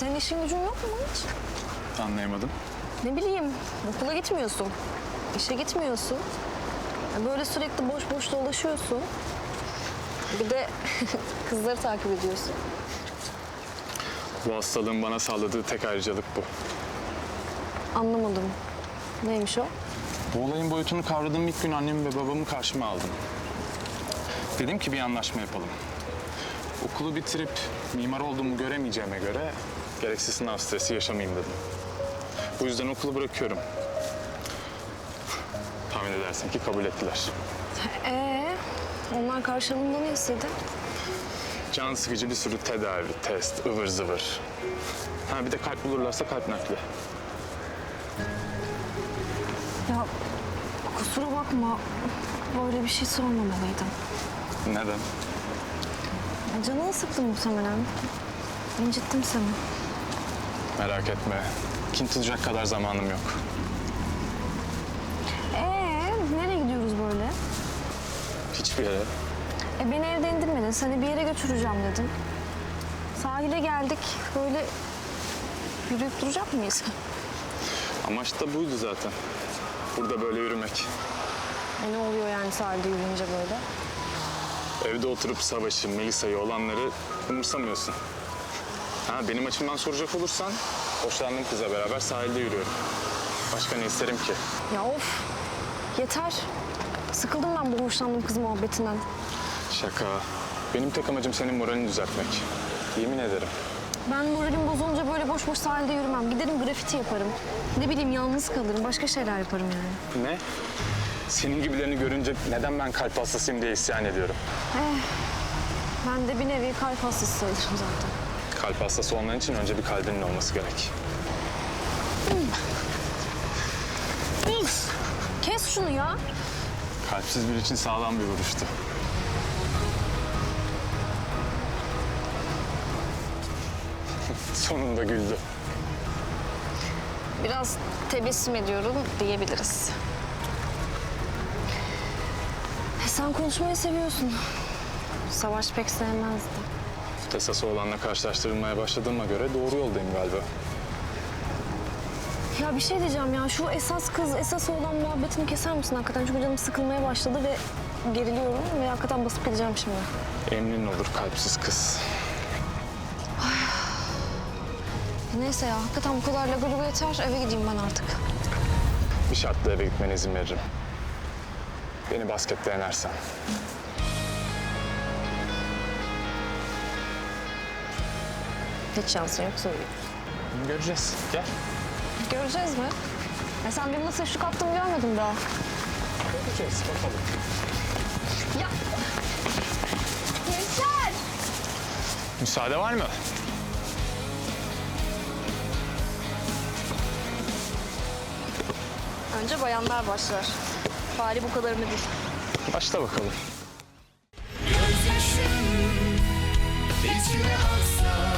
Senin işin gücün yok mu hiç? Anlayamadım. Ne bileyim, okula gitmiyorsun. işe gitmiyorsun. Böyle sürekli boş boş dolaşıyorsun. Bir de kızları takip ediyorsun. Bu hastalığın bana sağladığı tek ayrıcalık bu. Anlamadım. Neymiş o? Bu olayın boyutunu kavradığım ilk gün annemi ve babamı karşıma aldım. Dedim ki bir anlaşma yapalım. Okulu bitirip mimar olduğumu göremeyeceğime göre gereksiz sınav stresi yaşamayayım dedim. Bu yüzden okulu bırakıyorum. Tahmin edersin ki kabul ettiler. Ee, onlar karşılığında ne istedi? Can sıkıcı bir sürü tedavi, test, ıvır zıvır. Ha bir de kalp bulurlarsa kalp nakli. Ya kusura bakma. Böyle bir şey sormamalıydım. Neden? Canını sıktım muhtemelen. İncittim seni. Merak etme. Kin tutacak kadar zamanım yok. Ee, nereye gidiyoruz böyle? Hiçbir yere. E beni evde indirmedin. Seni bir yere götüreceğim dedin. Sahile geldik. Böyle yürüyüp duracak mıyız? Amaç da buydu zaten. Burada böyle yürümek. E ne oluyor yani sahilde yürüyünce böyle? Evde oturup Savaş'ı, Melisa'yı olanları umursamıyorsun. Ha, benim açımdan soracak olursan hoşlandığım kızla beraber sahilde yürüyorum. Başka ne isterim ki? Ya of. Yeter. Sıkıldım ben bu hoşlandığım kız muhabbetinden. Şaka. Benim tek amacım senin moralini düzeltmek. Yemin ederim. Ben moralim bozulunca böyle boş boş sahilde yürümem. Giderim grafiti yaparım. Ne bileyim yalnız kalırım. Başka şeyler yaparım yani. Ne? Senin gibilerini görünce neden ben kalp hastasıyım diye isyan ediyorum. Ben de bir nevi kalp hastası sayılırım zaten. Kalp hastası olman için önce bir kalbinin olması gerek. Kes şunu ya. Kalpsiz biri için sağlam bir vuruştu. Sonunda güldü. Biraz tebessüm ediyorum diyebiliriz. E, Sen konuşmayı seviyorsun. Savaş pek sevmezdi. Tesası olanla karşılaştırılmaya başladığıma göre doğru yoldayım galiba. Ya bir şey diyeceğim ya şu esas kız, esas olan muhabbetini keser misin hakikaten? Çünkü canım sıkılmaya başladı ve geriliyorum ve hakikaten basıp gideceğim şimdi. Emrin olur kalpsiz kız. Neyse ya hakikaten bu kadar lagaluga yeter. Eve gideyim ben artık. Bir şartla eve gitmene izin veririm. Beni baskette yenersen. Hiç şansın yok söyleyeyim. Göreceğiz. Gel. Göreceğiz mi? Ya sen benim nasıl şık attığımı görmedin daha. Göreceğiz bakalım. Ya. Gençler! Müsaade var mı? Önce bayanlar başlar. Bari bu kadarını bil. Başla bakalım. Gözyaşım içime aksa